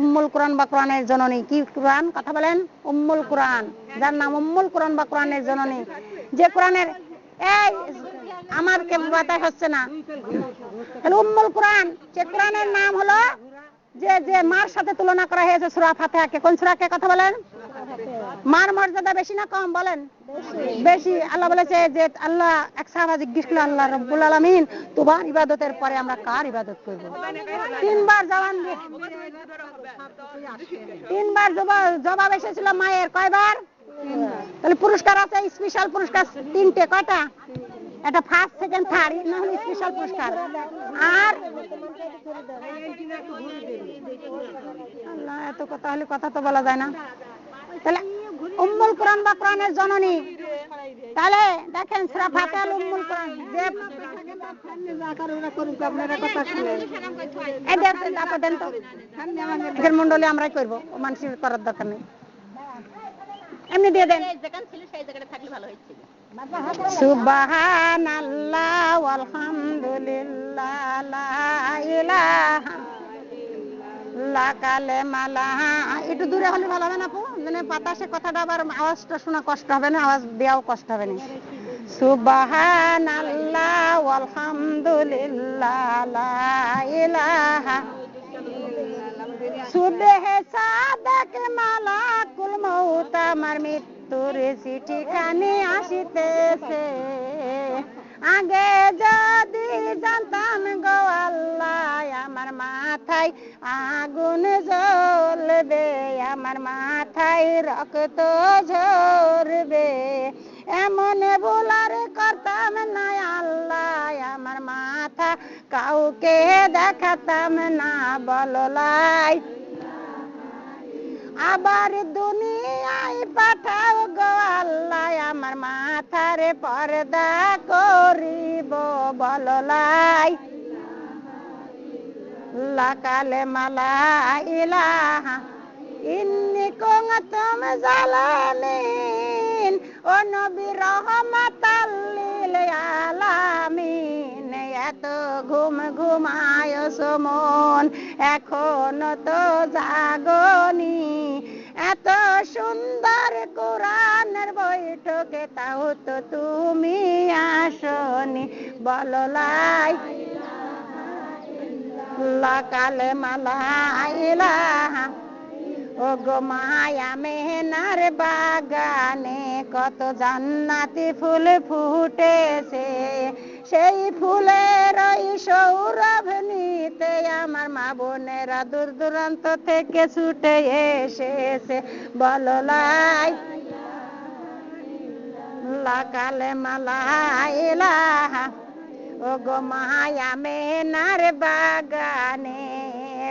উম্মুল কোরআন বা কোরআনের জননী। কি কোরআন? কথা বলেন। উম্মুল কোরআন। যার নাম উম্মুল কোরআন বা কোরআনের জননী। যে কোরআনের এই, আমার কে বাতাস হচ্ছে না। তাহলে উম্মুল কোরআন, যে কোরআনের নাম হলো যে যে মার সাথে তুলনা করা হয়েছে সুরা ফাতে কোন সুরাকে? কথা বলেন। মার মর্যাদা বেশি না কম বলেন? বেশি। আল্লাহ বলেছে যে, আল্লাহ এক সাহাবা জিজ্ঞেস আল্লাহ রব্বুল আলামিন, তোমার ইবাদতের পরে আমরা কার ইবাদত করব? তিনবার জবান তিনবার জবাব এসেছিল মায়ের কয়বার? তাহলে পুরস্কার আছে স্পেশাল পুরস্কার তিনটে, কয়টা? এটা ফার্স্ট সেকেন্ড থার্ড না হলে স্পেশাল পুরস্কার। আর আল্লাহ, এত কথা হলে কথা তো বলা যায় না। তাহলে উম্মুল কোরআন বা কোরআনের জননী। তাহলে দেখেন উম্মুল কোরআন। আমরাই করব মানুষের করার দরকার নেই। এমনি দিয়ে দেন। আলহামদুলিল্লাহ লা ইলাহা মালা। একটু দূরে হলে ভালো হবে না আপু? মানে বাতাসে কথাটা আবার আওয়াজটা শোনা কষ্ট হবে না, আওয়াজ দেওয়াও কষ্ট হবে না। সুবহানাল্লাহ আলহামদুলিল্লাহ লা ইলাহা সুবেহে সাদাক মালাকুল মউত, আমার মৃত্যুর চিঠিখানি আসিতেছে। আগে যদি জানতাম গো আল্লাহ আমার মাথায় আগুন জ্বলবে, আমার মাথায় রক্ত ঝরবে। এমন ভুলার করতাম না আল্লাহ, আমার মাথা কাউকে দেখাতাম না বললাই আবার দুনিয়ায় পাঠাও পর্দা করিব বললাই। লাকালে মালা ইলাহা ইন্নি কুনতুম জালামিন ও নবী রহমাতাল লিল আলামিন। এত ঘুম ঘুমায় সমন, এখনও তো জাগনি। এত সুন্দর কোরআনের বৈঠকে তাও তো তুমি আসনি। বললাই লাকালে মালা ও গো মায়া মেহনার বাগানে কত জান্নাতি ফুল ফুটেছে। সেই ফুলের ওই সৌরভ নিতে আমার মা বোনেরা দূর দূরান্ত থেকে ছুটে এসেছে। বললাই লাকালে মালা ও গো মায়া মেনার বাগানে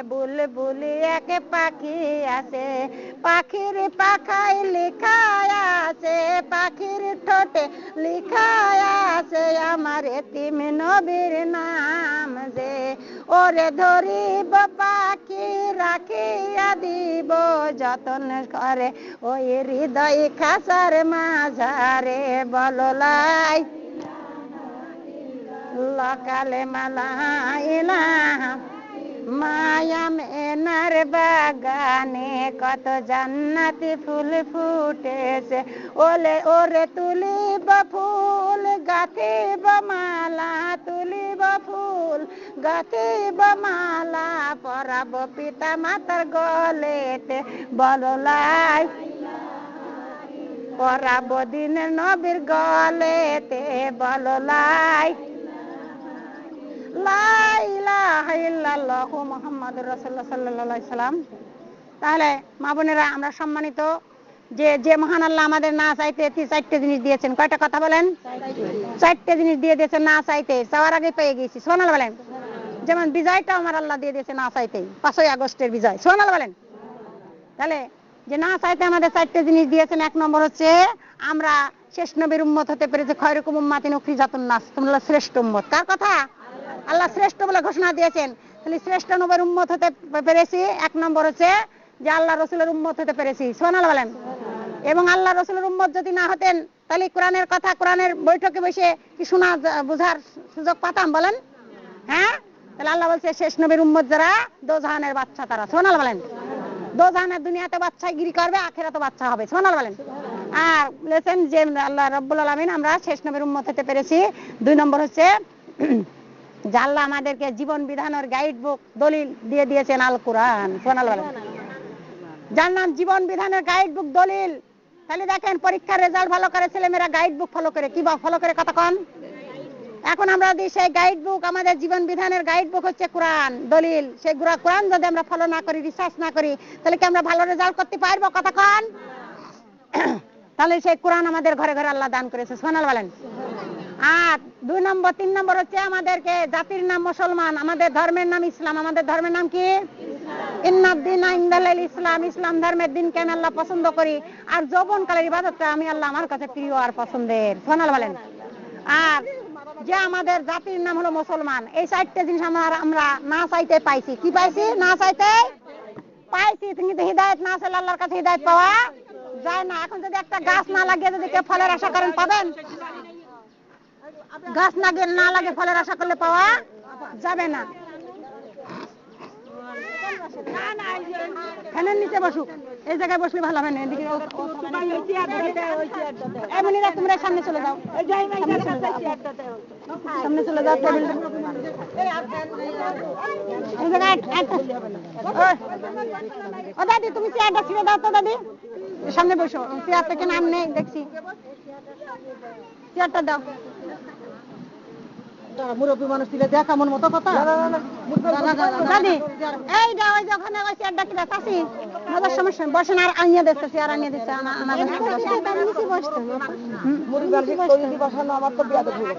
বুলবুলি এক পাখি আছে। পাখির পাখায় লিখা আছে, পাখির ঠোঁটে লিখায় আছে আমার তিম নবীর নাম যে। ওরে ধরিব পাখি রাখিয়া দিব, যতন করে ওই হৃদয় খাসার মাঝারে বললাই। লকালে মালা ইলাহা মায়া এনার বাগানে কত জান্নাতি ফুল ফুটেছে। ওলে ওরে তুলিব ফুল, গাথিব মালা, তুলিব ফুল, গাথিব মালা, পরাব পিতা মাতার গলেতে বললাই পরাব দিনের নবীর গলেতে। বললাই তাহলে, মা বোনেরা, আমরা সম্মানিত যে যে মহান আল্লাহ আমাদের না চাইতে চারটে জিনিস দিয়েছেন। কয়টা কথা বলেন? চারটে জিনিস দিয়ে দিয়েছেন না চাইতে। চাওয়ার আগে পেয়ে গেছি। সোনাল বলেন। যেমন বিজয়টা আমার আল্লাহ দিয়ে দিয়েছে না চাইতেই। পাঁচই আগস্টের বিজয়। সোনাল বলেন। তাহলে, যে না চাইতে আমাদের চারটে জিনিস দিয়েছেন, এক নম্বর হচ্ছে, আমরা শেষ নবীর উম্মত হতে পেরেছি খয়রকম উম্মাতিন উখরি জাতুন নাস। তোমরা শ্রেষ্ঠ উম্মত। কার কথা? আল্লাহ শ্রেষ্ঠ বলে ঘোষণা দিয়েছেন। তাহলে শ্রেষ্ঠ নবীর উম্মত হতে পেরেছি, এক নম্বর হচ্ছে যে আল্লাহ রসুলের উম্মত হতে পেরেছি। সোনাল বলেন। এবং আল্লাহ রসুলের উম্মত যদি না হতেন, তাহলে কোরআনের কথা, কোরআনের বৈঠকে বসে কি শোনা বোঝার সুযোগ পাতাম বলেন? হ্যাঁ? তাহলে আল্লাহ বলছে, শেষ নবীর উম্মত যারা, দোজাহানের বাচ্চা তারা। সোনাল বলেন। দোজাহানের দুনিয়াতে বাচ্চা গিরি করবে, আখেরাতে বাচ্চা হবে। সোনাল বলেন। আর বলেছেন যে আল্লাহ রব্বুল আলমিন, আমরা শেষ নবীর উম্মত হতে পেরেছি। দুই নম্বর হচ্ছে আল্লাহ আমাদেরকে জীবন বিধানের গাইড বুক দলিল দিয়ে দিয়েছেন আল কোরআন। সোনাল নাম জীবন বিধানের গাইড বুক দলিল। তাহলে দেখেন, পরীক্ষার রেজাল্ট ভালো করে ছেলেমেয়েরা গাইড বুক ফলো করে। কি ফলো করে কতক্ষণ এখন আমরা যদি সেই গাইড বুক আমাদের জীবন বিধানের গাইড বুক হচ্ছে কোরআন, দলিল। সেই গুড়া কোরআন যদি আমরা ফলো না করি রিসার্চ না করি, তাহলে কি আমরা ভালো রেজাল্ট করতে পারব? কতক্ষণ তাহলে সেই কোরআন আমাদের ঘরে ঘরে আল্লাহ দান করেছে। সোনাল বলেন আর দুই নম্বর, তিন নম্বর হচ্ছে আমাদেরকে জাতির নাম মুসলমান, আমাদের ধর্মের নাম ইসলাম। আমাদের ধর্মের নাম কি? ইসলাম। ইসলাম ধর্মের দিন কেন আল্লাহ পছন্দ করি। আর যৌবন কালের ইবাদতটা আমি আল্লাহ আমার কাছে প্রিয় আর পছন্দের। সোনাল বলেন। আর যে আমাদের জাতির নাম হলো মুসলমান, এই চারটে জিনিস আমরা আমরা না চাইতে পাইছি। কি পাইছি? না চাইতে পাইছি। কিন্তু হৃদায়ত না চাইলে আল্লাহর কাছে হৃদায়ত পাওয়া যায় না। এখন যদি একটা গাছ না লাগিয়ে যদি কেউ ফলের আশা করেন, পাবেন? গাছ না গে- না লাগে ফলের আশা করলে পাওয়া যাবে না। ফ্যানের নিচে বসুক। এই জায়গায় বসলে ভালো হবে না এদিকে তোমরা সামনে চলে যাও। সামনে চলে যাও এই জায়গায় ও দাদি তুমি চেয়ারটা ছিঁড়ে দাও তো দাদি। সামনে বসো। চেয়ার থেকে নাম নেই দেখছি। চেয়ারটা দাও। মুরব্বী মানুষ দিলে দেখ এমন মতো কথা দাদি এই যা ওই যে ওখানে ওই চেয়ারটা কিনা চাষি মজার সমস্যা। বসেন আর আনিয়ে দিচ্ছে চেয়ার আনিয়ে দিচ্ছে হয়ে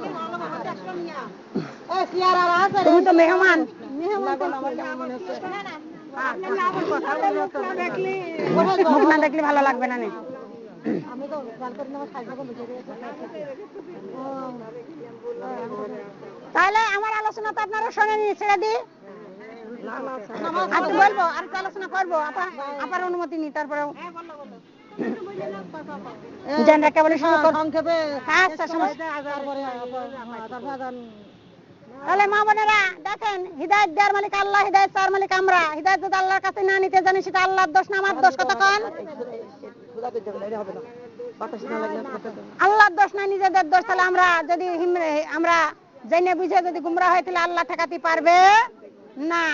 তুমি তো মেহমান মুখ দেখলে ভালো লাগবে না তাহলে আমার আলোচনা তো আপনারা শোনেনি ছেড়ে দিই আর বলব আর একটু আলোচনা করব আপা আপার অনুমতি নি তারপরে জানরা কেবল সংক্ষেপে আচ্ছা, সমস্যা। তাহলে মা বোনেরা দেখেন হৃদায়ত দেওয়ার মালিক আল্লাহ হৃদায়ত চার মালিক আমরা। হৃদায়ত যদি আল্লাহর কাছে না নিতে জানি সেটা আল্লাহর দোষ না আমার দোষ কতক্ষণ? আল্লাহর দোষ নিজেদের দোষ। তাহলে আমরা যদি আমরা জেনে বুঝে যদি গুমরা হয়, তাহলে আল্লাহ ঠেকাতে পারবে? না।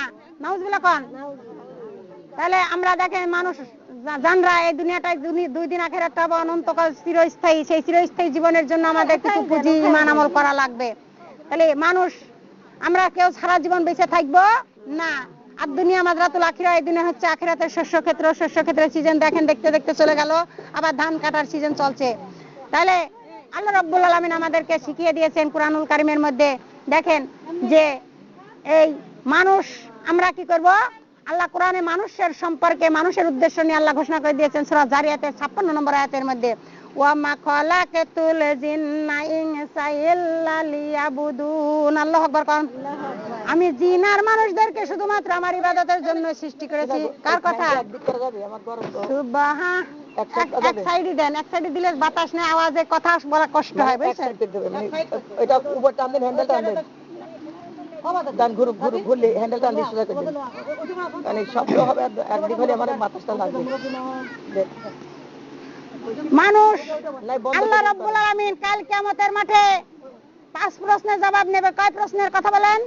কোন। তাহলে আমরা দেখেন মানুষ জানরা এই দুই দিন আখের একটা অনন্তকাল চিরস্থায়ী, সেই চিরস্থায়ী জীবনের জন্য আমাদের কিছু পুঁজি ইমান আমল করা লাগবে। তাহলে মানুষ, আমরা কেউ সারা জীবন বেঁচে থাকব? না। আর দুনিয়া মাদ্রাতুল আখিরা এই দিনে হচ্ছে আখিরাতের শস্য ক্ষেত্র, শস্য ক্ষেত্রের সিজন দেখেন, দেখতে দেখতে চলে গেল। আবার ধান কাটার সিজন চলছে। তাহলে আল্লাহ রব্বুল আলমিন আমাদেরকে শিখিয়ে দিয়েছেন কুরআনুল কারিমের মধ্যে। দেখেন যে এই মানুষ, আমরা কি করব? আল্লাহ কোরআনে মানুষের সম্পর্কে, মানুষের উদ্দেশ্য নিয়ে আল্লাহ ঘোষণা করে দিয়েছেন সূরা জারিয়াতের 56 নম্বর আয়াতের মধ্যে। ওয়া মা খালাকাতুল জিন্না ইনসা ইল্লা লিয়াবুদুন। আল্লাহু আকবার কোন। আমি জিন আর মানুষদেরকে শুধুমাত্র আমার ইবাদতের জন্য সৃষ্টি করেছি। কার কথা? এক? সাইডে দেন এক সাইডে দিলে বাতাস নেই আওয়াজে কথা বলা কষ্ট হয় বুঝছেন? এটা উপর টান দেন হ্যান্ডেল টান দেন। টান ঘুরু ঘুরু ঘুরলে মানে শব্দ হবে একদিক হলে আমার বাতাসটা লাগবে। মানুষ, আল্লাহ রব্বুল আলামিন কাল কিয়ামতের মাঠে পাঁচ প্রশ্নের জবাব নেবে। কয় প্রশ্নের কথা বলেন?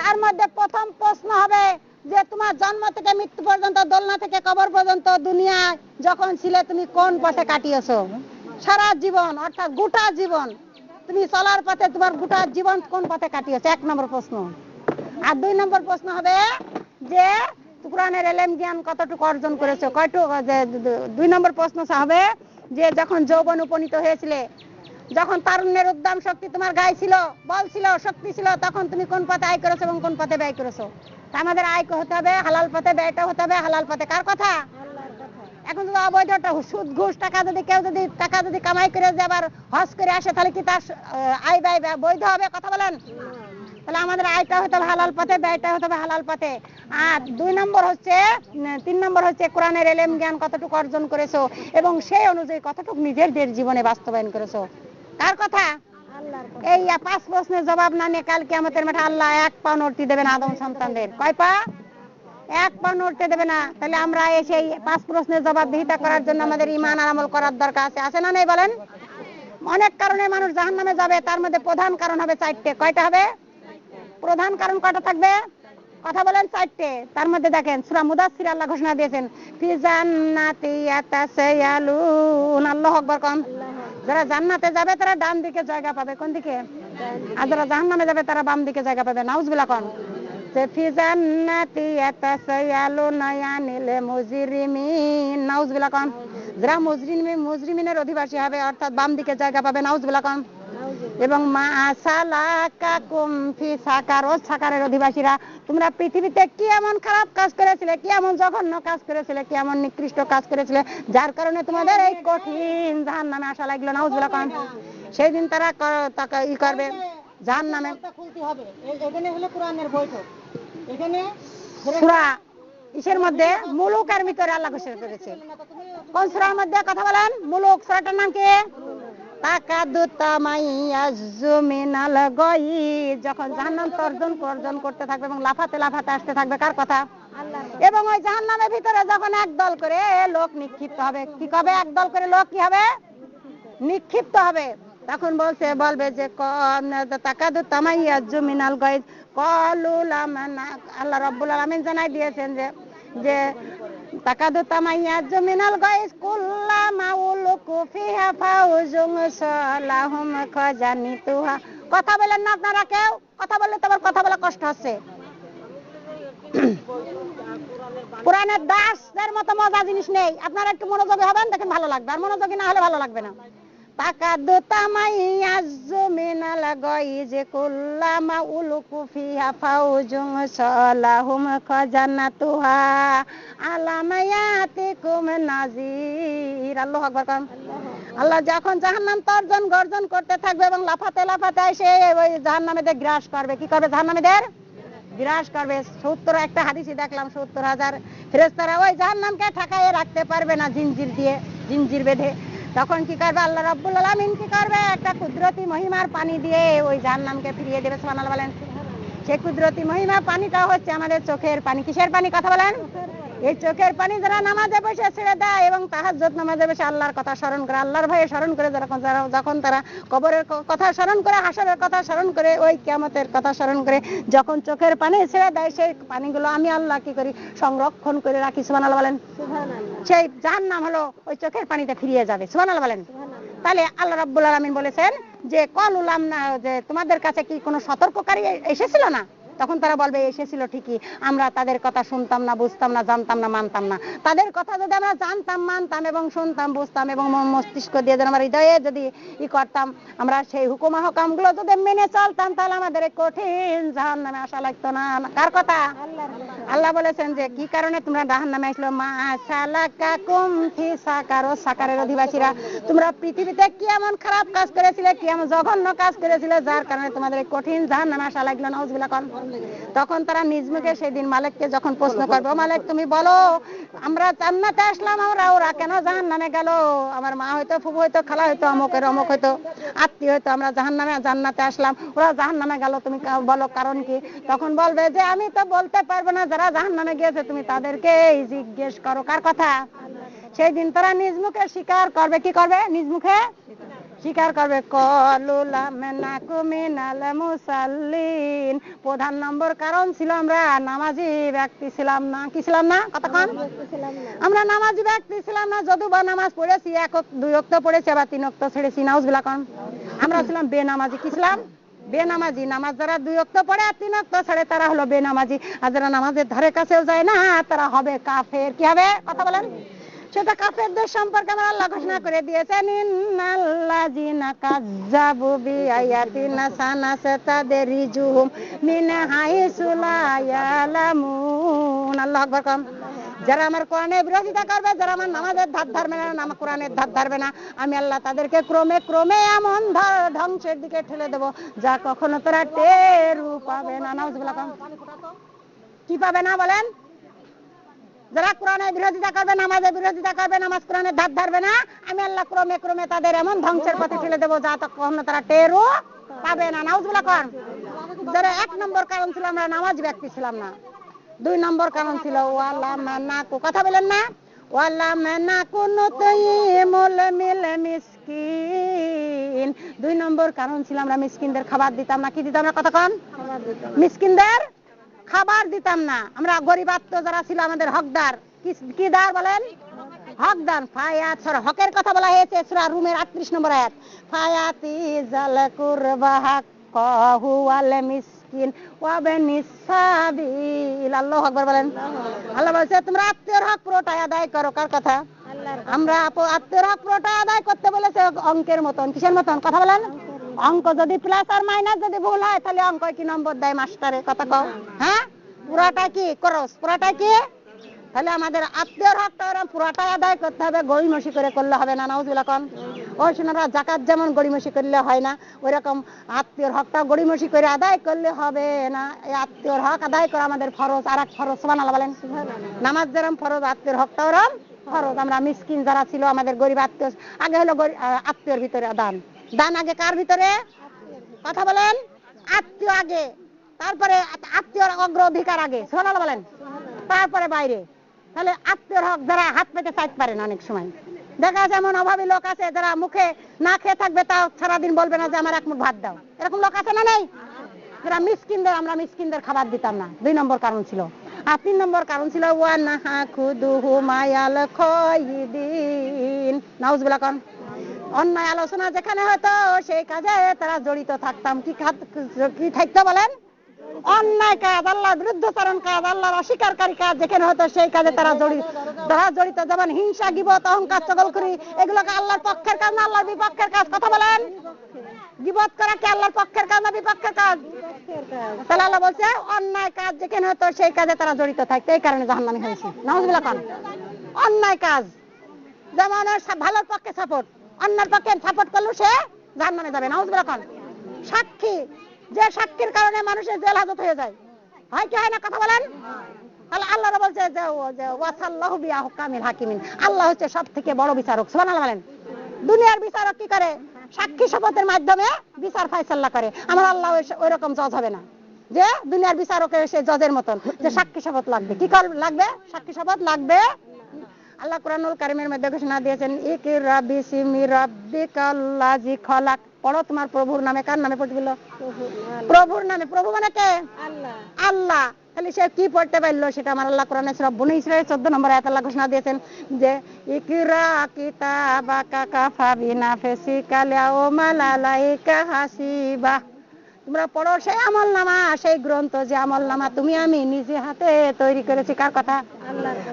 তার মধ্যে প্রথম প্রশ্ন হবে যে, তোমার জন্ম থেকে মৃত্যু পর্যন্ত, দোলনা থেকে কবর পর্যন্ত, দুনিয়ায় যখন ছিলে তুমি কোন পথে কাটিয়েছো? সারা জীবন, অর্থাৎ গোটা জীবন, তুমি চলার পথে তোমার গোটা জীবন কোন পথে কাটিয়েছো? এক নম্বর প্রশ্ন। আর দুই নম্বর প্রশ্ন হবে যে কোরআনের এলেম জ্ঞান কতটুকু অর্জন করেছ? কয়টুকু দুই নম্বর প্রশ্ন হবে যে যখন যৌবন উপনীত হয়েছিলে, যখন তারুণ্যের উদ্যম শক্তি তোমার গায়ে ছিল, বল ছিল, শক্তি ছিল, তখন তুমি কোন পথে আয় করেছ এবং কোন পথে ব্যয় করেছ? আমাদের আয় হতে হবে, হালাল পথে ব্যয়টা হতে হবে, হালাল পথে কার কথা? এখন যদি অবৈধটা সুদ, ঘুষ, টাকা যদি কেউ যদি, টাকা যদি কামাই করে যে আবার হজ করে আসে, তাহলে কি তার আয় ব্যয় বৈধ হবে? কথা বলেন। তাহলে আমাদের আয়টা হতে হবে হালাল পথে ব্যয়টা হতে হবে হালাল পথে। আর দুই নম্বর হচ্ছে তিন নম্বর হচ্ছে কোরআনের এলেম জ্ঞান কতটুকু অর্জন করেছ এবং সেই অনুযায়ী কতটুকু নিজেদের জীবনে বাস্তবায়ন করেছ। কার কথা? এই পাঁচ প্রশ্নের জবাব না নিয়ে কাল কেমতের মাঠে আল্লাহ এক পা নড়তে দেবে না আদম সন্তানদের। কয় পা? এক পা নড়তে দেবে না। তাহলে আমরা এসে পাঁচ প্রশ্নের জবাব দিহিতা করার জন্য আমাদের ইমান আমল করার দরকার আছে। আছে না নেই বলেন? অনেক কারণে মানুষ জাহান নামে যাবে তার মধ্যে প্রধান কারণ হবে চারটে। কয়টা হবে? প্রধান কারণ কয়টা থাকবে? কথা বলেন চারটে। তার মধ্যে দেখেন, সূরা মুদাসসির আল্লাহ ঘোষণা দিয়েছেন জান্নাতি ইয়াতাসায়ালুন। কম যারা জান্নাতে যাবে, তারা ডান দিকে জায়গা পাবে। কোন দিকে? আর যারা জাহান্নামে যাবে, তারা বাম দিকে জায়গা পাবে। নাউজুবিল্লাহ কোন। যে ফি জান্নাতি ইয়াতাসায়ালুন আনিল মুজরিমিন। নাউজুবিল্লাহ কোন। যারা মুজরিমিন মুজরিমিনের অধিবাসী হবে, অর্থাৎ বাম দিকে জায়গা পাবে। নাউজুবিল্লাহ কোন। এবং মা সালাকাকুম ফি সাকার ও সাকারের অধিবাসীরা তোমরা পৃথিবীতে কি এমন খারাপ কাজ করেছিলে কি এমন জঘন্য কাজ করেছিলে কি এমন নিকৃষ্ট কাজ করেছিলে যার কারণে তোমাদের এই কঠিন জাহান নামে আসা লাগল না নাউজুবিল্লাহ কোন। সেই দিন তারা ই করবে জাহান নামে খুলতে হবে। এখানে হলো কোরআনের বৈঠক। এখানে সূরা ইসের মধ্যে মুলুকের ভিতরে আল্লাহ ঘোষণা করেছে। কোন সূরার মধ্যে? কথা বলেন। মুলুক সূরাটার নাম কি? তাকাদু যখন জাহান্নাম তর্জন তর্জন করতে থাকবে এবং লাফাতে লাফাতে আসতে থাকবে কার কথা? এবং ওই জাহান্নামের ভিতরে যখন একদল করে লোক নিক্ষিপ্ত হবে। কি একদল করে লোক কি হবে? নিক্ষিপ্ত হবে। তখন বলছে বলবে যে তাকাদু তামাইয়াজু মিনাল গয়ি কলুল আল্লাহ রাব্বুল আলামিন জানাই দিয়েছেন যে যে জমিনাল কুল্লা ফিহা কথা বলেন না আপনারা কেউ কথা বললে তোমার কথা বলা কষ্ট হচ্ছে কোরআনের দাসদের মতো মজা জিনিস নেই। আপনারা একটু মনোযোগী হবেন, দেখেন ভালো লাগবে। আর মনোযোগী না হলে ভালো লাগবে না। মিনাল গায়জ কুল্লামা উলকু নাজির। আল্লাহু আকবার কাম আল্লাহ যখন জাহান্নাম তর্জন গর্জন করতে থাকবে এবং লাফাতে লাফাতে এসে ওই জাহান্নামেদের গ্রাস করবে। কি করবে জাহান্নামেদের? গ্রাস করবে। সত্তর একটা হাদিসি দেখলাম, সত্তর হাজার ফেরেস্তারা ওই জাহান্নামকে ঠেকাইয়ে রাখতে পারবে না, জিনজির দিয়ে, জিনজির বেঁধে। তখন কি করবে? আল্লাহ রাব্বুল আলামিন কি করবে? একটা কুদরতি মহিমার পানি দিয়ে ওই জাহান্নামকে ফিরিয়ে দেবে, সুবহানাল্লাহ বলেন। সেই কুদরতি মহিমা পানিটা হচ্ছে আমাদের চোখের পানি। কিসের পানি? কথা বলেন। এই চোখের পানি যারা নামাজে বসে ছেড়ে দেয় এবং তাহাজ্জুদ নামাজে বসে আল্লাহর কথা স্মরণ করে, আল্লাহর ভয়ে স্মরণ করে যারা যখন তারা কবরের কথা স্মরণ করে, হাসরের কথা স্মরণ করে, ওই কিয়ামতের কথা স্মরণ করে যখন চোখের পানি ছেড়ে দেয়, সেই পানিগুলো আমি আল্লাহ কি করি? সংরক্ষণ করে রাখি, সুবহানাল্লাহ বলেন। সেই যার নাম হলো ওই চোখের পানিতে ফিরিয়ে যাবে, সুবহানাল্লাহ বলেন। তাহলে আল্লাহ রাব্বুল আলমিন বলেছেন যে কল উলাম না যে তোমাদের কাছে কি কোনো সতর্ককারী এসেছিল না? তখন তারা বলবে, এসেছিল ঠিকই। আমরা তাদের কথা শুনতাম না, বুঝতাম না, জানতাম না, মানতাম না। তাদের কথা যদি আমরা জানতাম, মানতাম এবং শুনতাম, বুঝতাম এবং মস্তিষ্ক দিয়ে যদি আমার হৃদয়ে যদি ই করতাম, আমরা সেই হুকুম হকামগুলো যদি মেনে চলতাম, তাহলে আমাদের কঠিন জাহান নামে আসা লাগতো না। কার কথা? আল্লাহ বলেছেন যে, কি কারণে তোমরা জাহান নামে আসলো সাকার ও সাকারের অধিবাসীরা। তোমরা পৃথিবীতে কি এমন খারাপ কাজ করেছিলে, কি এমন জঘন্য কাজ করেছিলে, যার কারণে তোমাদের কঠিন জাহান নামে আসা লাগল কন। তখন তারা নিজ মুখে সেই দিন মালিককে যখন প্রশ্ন করবে, "ও মালিক, তুমি বলো, আমরা জান্নাতে আসলাম আমরা, ওরা কেন জাহান নামে গেল? আমার মা হয়তো ফুবু হয়তো, খালা হয়তো অমুকের অমুক হয়তো, আত্মীয় হয়তো, আমরা জাহান নামে জান্নাতে আসলাম, ওরা জাহান নামে গেল, তুমি বলো কারণ কি? তখন বলবে যে, আমি তো বলতে পারব না, যারা জাহান নামে গিয়েছে, তুমি তাদেরকে জিজ্ঞেস করো, কার কথা? সেই দিন তারা নিজ মুখে স্বীকার করবে। কি করবে? নিজ মুখে? স্বীকার করবে। প্রধান নম্বর কারণ ছিল আমরা নামাজি ব্যক্তি ছিলাম না। কি ছিলাম না? কতক্ষণ? আমরা নামাজি ব্যক্তি ছিলাম না। যদু বা নামাজ পড়েছি, এক দুই অক্ত পড়েছি, আবার তিন অক্ত ছেড়েছি। নাউজবিল্লাহ কন। আমরা ছিলাম বেনামাজি। কি ছিলাম? বেনামাজি। নামাজ যারা দুই অক্ত পড়ে আর তিন অক্ত ছাড়ে, তারা হলো বেনামাজি। আর যারা নামাজের ধারে কাছেও যায় না, তারা হবে কাফের। কি হবে? কথা বলেন। সেটা কাফেরদের সম্পর্কে আমার আল্লাহ ঘোষণা করে দিয়েছেন মিন ইয়ালামুন। আকবার যারা আমার কোরআনের বিরোধিতা করবে, যারা আমার নামাজের ধার না, আমার কোরআনের ধার না, আমি আল্লাহ তাদেরকে ক্রমে ক্রমে এমন ধ্বংসের দিকে ঠেলে দেবো, যা কখনো তারা টেরু পাবে না। নাউজুবিল্লাহ কি পাবে না বলেন? যারা কোরআনের বিরোধিতা করবে নামাজের বিরোধিতা করবে, নামাজ কোরআনের ধার ধারবে না, আমি আল্লাহ ক্রমে ক্রমে তাদের এমন ধ্বংসের পথে ঠেলে দেবো যা তখন তারা টেরও পাবে না। নাউজুবিল্লাহ কন যারা এক নম্বর কারণ ছিল, আমরা নামাজ ব্যক্তি ছিলাম না। দুই নম্বর কারণ ছিল ওয়ালা মানাকু কথা বলেন না। ওয়ালা মানাকু নুতাইমুল মিল মিসকিন। দুই নম্বর কারণ ছিল, আমরা মিসকিনদের খাবার দিতাম না। কি দিতাম না, কথা কন? মিসকিনদের খাবার দিতাম না। আমরা গরিবাত্ম যারা ছিল আমাদের হকদার। কি- দার বলেন? হকদার। ফায়াত সর হকের কথা বলা হয়েছে সূরা রুমের 38 নম্বর আয়াত। ফায়াতি জাল ওয়াল মিসকিন ওয়া বানিস সাবিল। আল্লাহু আকবার বলেন। আল্লাহ বলছে তোমরা আত্মীয়র হক পুরোটাই আদায় করো। কার কথা? আমরা আত্মীয়র হক পুরোটাই আদায় করতে বলেছে অঙ্কের মতন। কিসের মতন? কথা বলেন। অঙ্ক যদি প্লাস আর মাইনাস যদি ভুল হয়, তাহলে অঙ্ক কি নম্বর দেয় মাস্টারে কথা কও? হ্যাঁ? পুরাটা কি? করস পুরাটা কি? তাহলে আমাদের আত্মীয়র হকটা ওরা পুরাটাই আদায় করতে হবে, গড়িমসি করে করলে হবে না নাউজুবিল্লাহ কন ওই শোনারা জাকাত যেমন গড়িমসি করলে হয় না ওই রকম আত্মীয়র হকটা গড়িমসি করে আদায় করলে হবে না। এই আত্মীয়র হক আদায় করা আমাদের ফরজ, আর এক ফরজ, সুবহানাল্লাহ বলেন। নামাজ যেরকম ফরজ, আত্মীয়র হকটা ওরম ফরজ। আমরা মিসকিন যারা ছিল, আমাদের গরিব আত্মীয়, আগে হলো আত্মীয়র ভিতরে দান। দান আগে কার ভিতরে? কথা বলেন। আত্মীয় আগে। তারপরে আত- আত্মীয়র অগ্রাধিকার আগে। সোনাল বলেন। তারপরে বাইরে। তাহলে আত্মীয়র হক যারা হাত পেতে চাইতে পারে না অনেক সময়। দেখা যায় এমন অভাবী লোক আছে যারা মুখে না খেয়ে থাকবে, তাও সারাদিন বলবে না যে, আমার এক মুঠ ভাত দাও। এরকম লোক আছে না নেই? যারা মিসকিনদের আমরা মিসকিনদের খাবার দিতাম না। দুই নম্বর কারণ ছিল। আর তিন নম্বর কারণ ছিল ওয়ান ওয়ানাহা খুদুহু মায়াল খয়দিন। নাউজুবিল্লাহ অন্যায় আলোচনা যেখানে হতো, সেই কাজে তারা জড়িত থাকতাম। কি কি থাকতে বলেন? অন্যায় কাজ, আল্লাহর বিরুদ্ধচারণ কাজ, আল্লাহর অস্বীকারী কাজ যেখানে হতো, সেই কাজে তারা জড়িত তারা জড়িত। যেমন হিংসা, গিবত, অহংকার চগলখড়ি এগুলোকে আল্লাহর পক্ষের কাজ না, আল্লাহর বিপক্ষের কাজ? কথা বলেন। গিবত করা কি আল্লাহর পক্ষের কাজ না, বিপক্ষের কাজ? তাহলে আল্লাহ বলছে, অন্যায় কাজ যেখানে হতো, সেই কাজে তারা জড়িত থাকতো। এই কারণে জাহান্নামী হয়েছে। নাউজুবিল্লাহ অন্যায় কাজ। যেমন ভালোর পক্ষে সাপোর্ট অন্যের পক্ষে সাপোর্ট করল সে জাহান্নামে যাবে নাউজুবিল্লাহ খান সাক্ষী, যে সাক্ষীর কারণে মানুষের জেল হাজত হয়ে যায়। হয় কি হয় না কথা বলেন? তাহলে বলছে যে হাকিমিন। আল্লাহ হচ্ছে বড় বিচারক। বলেন। দুনিয়ার বিচারক কি করে? সাক্ষী শপথের মাধ্যমে বিচার করে। আমার আল্লাহ ওই রকম জজ হবে না। যে দুনিয়ার বিচারকের সে জজের মতন, যে সাক্ষী শপথ লাগবে। কি লাগবে? সাক্ষী শপথ লাগবে আল্লাহ কোরআনুল কারিমের মধ্যে ঘোষণা দিয়েছেন ইকরা বিসমি রাব্বিকাল্লাজি খলাক। পড়ো তোমার প্রভুর নামে কার নামে পড়তে বলল? প্রভুর নামে প্রভু মানে কে? আল্লাহ। আল্লাহ। তাহলে সে কি পড়তে পারল সেটা আমার আল্লাহ কোরআনে সূরা বনি ইসরাইল 14 নম্বর আয়াত আল্লাহ ঘোষণা দিয়েছেন যে ইকরা কিতাবাকা কাফা বিনাফসিকা লিয়াউমা লালাইকা হাসিবা। তোমরা পড়ো সেই আমল নামা সেই গ্রন্থ যে আমল নামা তুমি আমি নিজে হাতে তৈরি করেছি। কার কথা?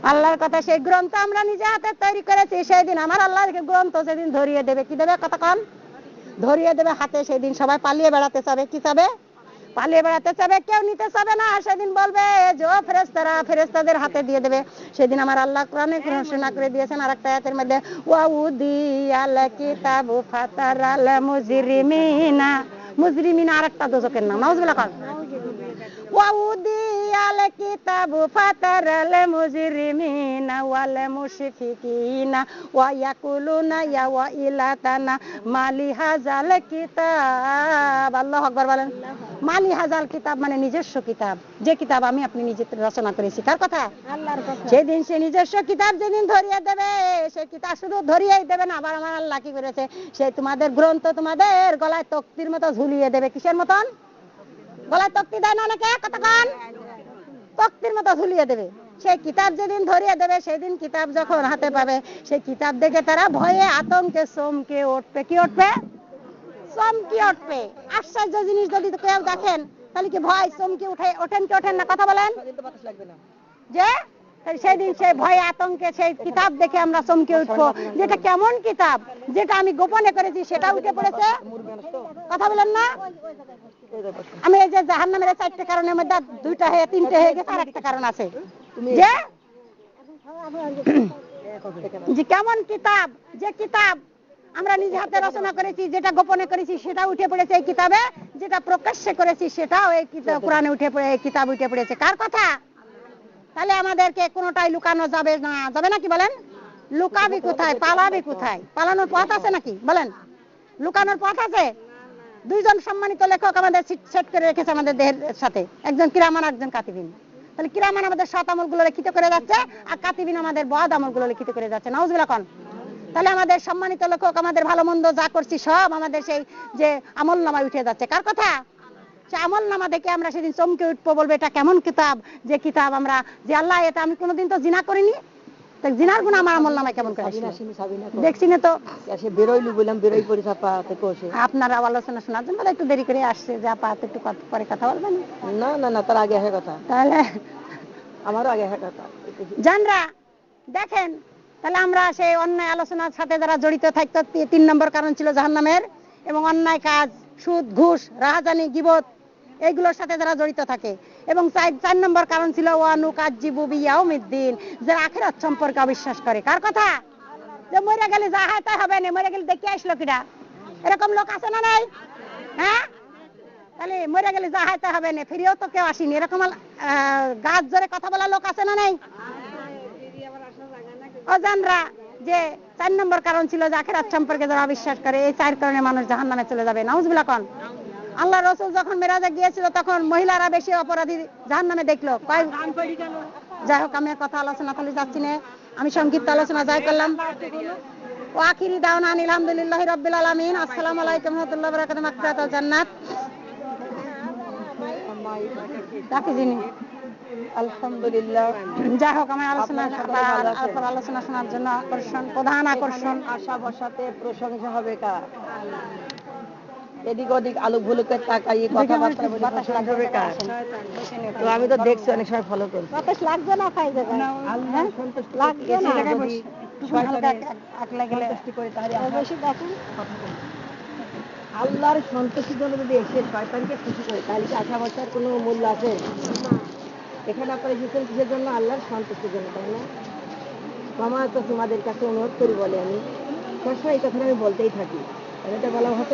আল্লাহর কথা, সেই গ্রন্থ আমরা নিজে হাতে তৈরি করেছি সেই দিন আমার আল্লাহর গ্রন্থ সেদিন ধরিয়ে দেবে। কি দেবে কতক্ষণ ধরিয়ে দেবে হাতে সেই দিন সবাই পালিয়ে বেড়াতে চাবে, কি চাবে? পালিয়ে বেড়াতে চাবে, কেউ নিতে চাবে না সেদিন বলবে ও ফেরেস্তারা ফেরেস্তাদের হাতে দিয়ে দেবে। সেদিন আমার আল্লাহ কোরআনে ঘোষণা করে দিয়েছেন আর একটা আয়াতের মধ্যে ওয়াউদি আল কিতাবু ফাতারাল মুজরিমিনা। মুজরিমিনা আরেকটা দোজকের নাম, নাউজুবিল্লাহ কর ووضي الكتاب فترى المجرمين والمشفقين ويقولون يا ويلتنا ما لهذا الكتاب الله আকবার বলেন মালি হাজাল কিতাব মানে নিজস্ব কিতাব যে কিতাব আমি আপনি নিজে রচনা করেছি কার কথা আল্লাহর কথা সেদিন সে নিজস্ব কিতাব যেদিন ধরিয়ে দেবে সে কিতাব শুধু ধরিয়েই দেবে না আবার আমার আল্লাহ কি করেছে সে তোমাদের গ্রন্থ তোমাদের গলায় তক্তির মতো ঝুলিয়ে দেবে কিসের মতন গলায় তক্তি দেয় না অনেকে, কতক্ষণ? তক্তির মতো ঝুলিয়ে দেবে। সেই কিতাব যেদিন ধরিয়ে দেবে, সেদিন কিতাব যখন হাতে পাবে সেই কিতাব দেখে তারা ভয়ে, আতঙ্কে, চমকে উঠবে। কি উঠবে? চমকে উঠবে। আশ্চর্য জিনিস যদি কেউ দেখেন, তাহলে কি ভয়, চমকে উঠে, ওঠেন কি ওঠেন না? কথা বলেন। যে? সেদিন সেই ভয়, আতঙ্কে সেই কিতাব দেখে আমরা চমকে উঠবো। যেটা কেমন কিতাব, যেটা আমি গোপনে করেছি, সেটা উঠে পড়েছে। কথা বলেন না? আমি এই যে জাহান নামের চারটে কারণের মধ্যে দুইটা হয়ে তিনটে হয়ে গেছে আর একটা কারণ আছে। তুমি যে যে কেমন কিতাব যে কিতাব আমরা নিজে হাতে রচনা করেছি যেটা গোপনে করেছি সেটা উঠে পড়েছে এই কিতাবে যেটা প্রকাশ্যে করেছি সেটাও এই কোরআনে উঠে পড়ে এই কিতাব উঠে পড়েছে। কার কথা? তাহলে আমাদেরকে কোনোটাই লুকানো যাবে না। যাবে নাকি বলেন? লুকাবি কোথায়? পালাবি কোথায়? পালানোর পথ আছে নাকি? বলেন। লুকানোর পথ আছে? দুইজন সম্মানিত লেখক আমাদের সেট করে রেখেছে আমাদের দেহের সাথে। একজন কিরামান একজন কাতিবিন। তাহলে কিরামান আমাদের সৎ আমলগুলো লিখিত করে যাচ্ছে, আর কাতিবিন আমাদের বদ আমলগুলো লিখিত করে যাচ্ছে। নাউজুবিল্লাহ কোন। তাহলে আমাদের সম্মানিত লেখক, আমাদের ভালো মন্দ যা করছি সব আমাদের সেই যে আমল নামায় উঠে যাচ্ছে। কার কথা? সে আমল নামা দেখে আমরা সেদিন চমকে উঠবো, বলব, এটা কেমন কিতাব? যে কিতাব আমরা, যে আল্লাহ, এটা আমি কোনোদিন তো জিনা করিনি। জিনার গুণ আমার আমল নামায় কেমন করে। দেখছি না তো। সে বেরোইলু বললাম বেরোই পড়ি চাপা থেকে বসে আপনারা আলোচনা শোনার জন্য একটু দেরি করে আসছে যে আপা একটু পরে কথা বলবেন? না না না তার আগে হ্যাঁ কথা। তাহলে আমারও আগে হ্যাঁ কথা। জানরা দেখেন তাহলে আমরা সেই অন্যায় আলোচনার সাথে যারা জড়িত থাকতো তিন নম্বর কারণ ছিল জাহান্নামের এবং অন্যায় কাজ সুদ ঘুষ রাহাজানি গিবত এইগুলোর সাথে যারা জড়িত থাকে। এবং চার নম্বর কারণ ছিল ওয়ানু কাজিবু বিয়াউমিদ্দিন, যারা আখিরাত সম্পর্কে অবিশ্বাস করে। কার কথা? যে মরে গেলে যা হয় তাই হবে না, মরে গেলে দেখে আসলো কিনা এরকম লোক আছে না নাই? হ্যাঁ? তাহলে মরে গেলে যা হয় তাই হবে না, ফিরেও তো কেউ আসেনি। এরকম গাছ জোরে কথা বলা লোক আছে না নাই? অজানরা, যে চার নম্বর কারণ ছিল যে আখেরাত সম্পর্কে যারা অবিশ্বাস করে, এই চার কারণে মানুষ জাহান নামে চলে যাবে। নাউজবিল্লা কন? আল্লাহ রসুল যখন মেরাজে গিয়েছিল তখন মহিলারা বেশি অপরাধী জাহান নামে দেখল যাই হোক আমি কথা আলোচনা খালি যাচ্ছি না। আমি সংক্ষিপ্ত আলোচনা যাই করলাম। ও আখিরি দাওনা আলহামদুলিল্লাহ রব্বিল আলামিন। আসসালামু আলাইকুম রহমতুল্লাহ বারাকাতুহু। মাগফিরাতুল জান্নাত। রাখি জিনি আলহামদুলিল্লাহ। যাই হোক আমার আলোচনা আলোচনা শোনার জন্য আকর্ষণ প্রধান আকর্ষণ। আশা বসাতে প্রশংসা হবে কার? এদিক ওদিক আলু ভুলুকে তাকাই কথাবার্তা বলে হবে কার? তো। আমি তো দেখছি অনেক সময় ফলো করি বাতাস লাগবে না খাই যাবে? সন্তুষ্ট লাগবে না। শয়তানের করে তাহলে আমরা বেশি দেখেন। আল্লাহর সন্তুষ্টির জন্য যদি এসে শয়তানকে খুশি করে তাহলে কি আশা বসার কোনো মূল্য আছে? এখানে আপনারা এসেছেন কিসের জন্য? আল্লাহর সন্তুষ্টির জন্য তাই না? ক্ষমা তো তোমাদের কাছে অনুরোধ করি বলে আমি। সবসময় এই কথাটা আমি বলতেই থাকি। এটা বলা হতো